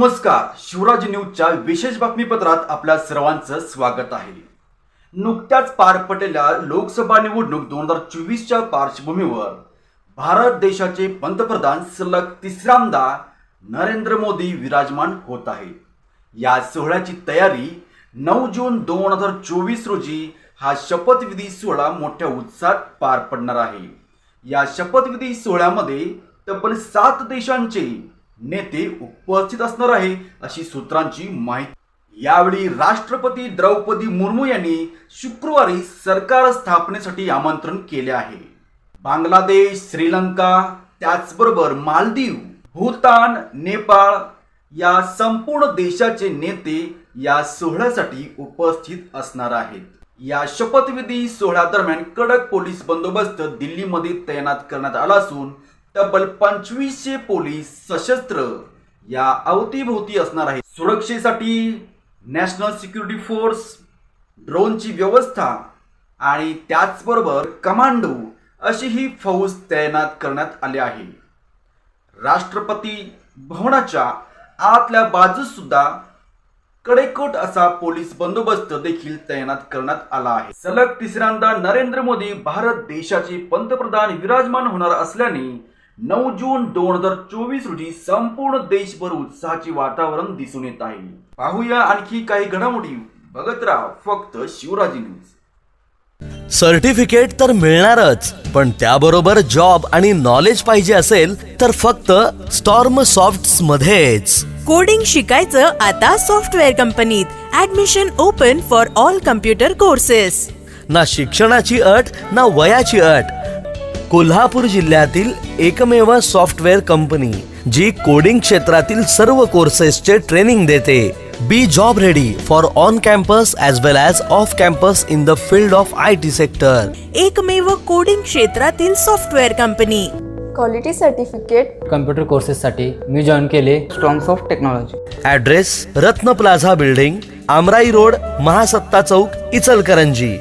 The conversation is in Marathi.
नमस्कार. शिवराज न्यूजच्या विशेष बातमीपत्रात आपल्या सर्वांचं स्वागत आहे. नुकत्याच पार पडलेल्या लोकसभा निवडणूक दोन हजार चोवीसच्या पार्श्वभूमीवर भारत देशाचे पंतप्रधान सलग तिसऱ्यांदा नरेंद्र मोदी विराजमान होत आहेत या सोहळ्याची तयारी नऊ जून दोन हजार चोवीस रोजी हा शपथविधी सोहळा मोठ्या उत्साहात पार पडणार आहे. या शपथविधी सोहळ्यामध्ये तब्बल सात देशांचे नेते उपस्थित असणार आहे अशी सूत्रांची माहिती. यावेळी राष्ट्रपती द्रौपदी मुर्मू यांनी शुक्रवारी सरकार स्थापनेसाठी आमंत्रण केले आहे. बांगलादेश श्रीलंका त्याचबरोबर मालदीव भूतान नेपाळ या संपूर्ण देशाचे नेते या सोहळ्यासाठी उपस्थित असणार आहेत. या शपथविधी सोहळ्यादरम्यान कडक पोलीस बंदोबस्त दिल्लीमध्ये तैनात करण्यात आला असून तब्बल पंचवीसशे पोलीस सशस्त्र या अवतीभोवती असणार आहे सुरक्षेसाठी नॅशनल सिक्युरिटी फोर्स ड्रोनची व्यवस्था आणि त्याचबरोबर कमांडो अशी ही फौज तैनात करण्यात आली आहे. राष्ट्रपती भवनाच्या आतल्या बाजूस सुद्धा कडेकोट असा पोलीस बंदोबस्त देखील तैनात करण्यात आला आहे. सलग तिसऱ्यांदा नरेंद्र मोदी भारत देशाचे पंतप्रधान विराजमान होणार असल्याने नऊ जून दोन हजार चोवीस रोजी संपूर्ण देशभर उत्साहाचे वातावरण दिसून येत आहे. पाहूया आणखी काही घडामोडी. बघत राहा फक्त शिवराजी न्यूज. सर्टिफिकेट तर मिळणारच पण त्याबरोबर जॉब आणि नॉलेज पाहिजे असेल तर फक्त स्टॉर्म सॉफ्ट मध्येच कोडिंग शिकायचं आता सॉफ्टवेअर कंपनीत. Admission open for all computer courses ना शिक्षणाची अट ना वयाची अट. कोल्हापूर जिल्ह्यातील एकमेव सॉफ्टवेअर कंपनी जी कोडिंग क्षेत्रातील सर्व कोर्सेसचे ट्रेनिंग देते. Be job ready for on campus as well as off campus in the field of I T sector. एकमेव कोडिंग क्षेत्रातील software company. Quality certificate computer कोर्सेससाठी मी जॉईन केले. Strongs of technology address Ratna plaza building Amrai road Mahasatta Chowk Ichalkaranji